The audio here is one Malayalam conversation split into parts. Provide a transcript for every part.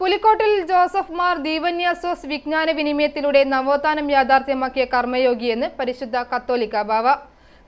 പുലിക്കോട്ടിൽ ജോസഫ് മാർ ദീവന്യാസോസ് വിജ്ഞാന വിനിമയത്തിലൂടെ നവോത്ഥാനം യാഥാർത്ഥ്യമാക്കിയ കർമ്മയോഗിയെന്ന് പരിശുദ്ധ കത്തോലിക്ക ബാവ.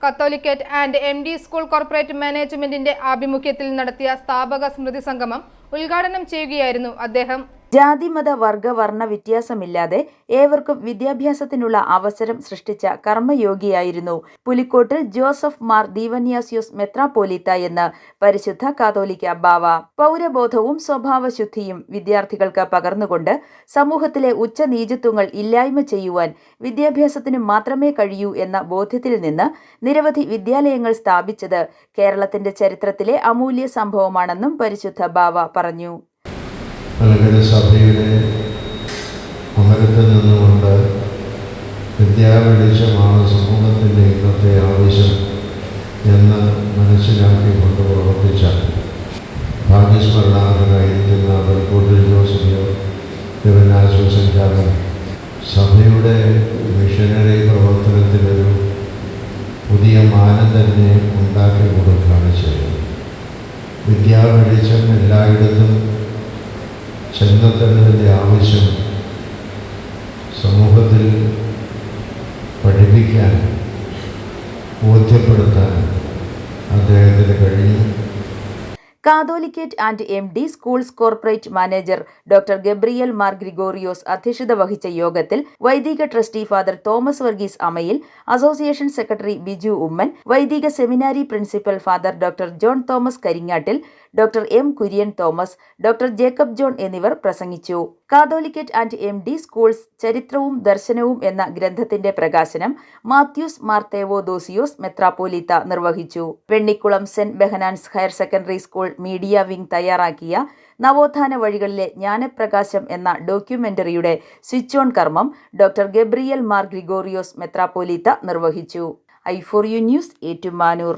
Catholicate and M D school corporate മാനേജ്മെന്റിന്റെ ആഭിമുഖ്യത്തിൽ നടത്തിയ സ്ഥാപക സ്മൃതി സംഗമം ഉദ്ഘാടനം ചെയ്യുകയായിരുന്നു അദ്ദേഹം. ജാതിമത വർഗ വർണ വ്യത്യാസമില്ലാതെ ഏവർക്കും വിദ്യാഭ്യാസത്തിനുള്ള അവസരം സൃഷ്ടിച്ച കർമ്മയോഗിയായിരുന്നു. പുലിക്കോട്ടിൽ ജോസഫ് മാർ ദീവന്യാസ്യൂസ് മെത്രാപ്പോലീത്ത എന്ന് പരിശുദ്ധ കാതോലിക്ക ബാവ. പൗരബോധവും സ്വഭാവശുദ്ധിയും വിദ്യാർത്ഥികൾക്ക് പകർന്നുകൊണ്ട് സമൂഹത്തിലെ ഉച്ചനീചത്വങ്ങൾ ഇല്ലായ്മ ചെയ്യുവാൻ വിദ്യാഭ്യാസത്തിന് മാത്രമേ കഴിയൂ എന്ന ബോധ്യത്തിൽ നിന്ന് നിരവധി വിദ്യാലയങ്ങൾ സ്ഥാപിച്ചത് കേരളത്തിന്റെ ചരിത്രത്തിലെ അമൂല്യ സംഭവമാണെന്നും പരിശുദ്ധ ബാവ പറഞ്ഞു. സഭയുടെ അമരത്തിൽ നിന്നുകൊണ്ട് വിദ്യാവെളിച്ചമാണ് സമൂഹത്തിന്റെ ഇന്നത്തെ ആവശ്യം എന്ന് മനസ്സിലാക്കിക്കൊണ്ട് പ്രവർത്തിച്ച ഭാഗ്യസ്മരണാർഹനായിരിക്കുന്ന വൈക്കോട്ടിൽ ജോസഫിയോ ദിവനാശ്വസിക്കാരൻ സഭയുടെ മിഷനറി പ്രവർത്തനത്തിലൊരു പുതിയ മാനം തന്നെ ഉണ്ടാക്കി കൊടുക്കുകയാണ് ചെയ്യുന്നത്. വിദ്യാവെളിച്ചം എല്ലായിടത്തും ചെന്നെത്തേണ്ടതിന്റെ ആവശ്യം സമൂഹത്തിൽ പഠിപ്പിക്കാൻ ബോധ്യപ്പെടുത്താൻ അദ്ദേഹത്തിന് കഴിഞ്ഞു. Catholicate and M D schools corporate manager doctor Gabriel Mar Gregorios അധ്യക്ഷത വഹിച്ച യോഗത്തിൽ വൈദിക trustee father Thomas Varghese Amayil association secretary Biju Oommen വൈദിക seminary principal father doctor John Thomas Karingattil doctor M Kurian Thomas doctor Jacob John എന്നിവർ പ്രസംഗിച്ചു. Catholicate and M D schools ചരിത്രവും ദർശനവും എന്ന ഗ്രന്ഥത്തിന്റെ പ്രകാശനം മാത്യൂസ് മാർത്തേവോ ദോസിയോസ് മെത്രാപ്പോലീത്ത നിർവഹിച്ചു. Vennikulam saint Behnan's higher secondary school media wing തയ്യാറാക്കിയ നവോത്ഥാന വഴികളിലെ ജ്ഞാനപ്രകാശം എന്ന ഡോക്യുമെന്ററിയുടെ സ്വിച്ച് ഓൺ കർമ്മം ഡോക്ടർ ഗബ്രിയൽ മാർ ഗ്രിഗോറിയോസ് മെത്രാപ്പോലീത്ത നിർവഹിച്ചു. I four you news Ettumanoor.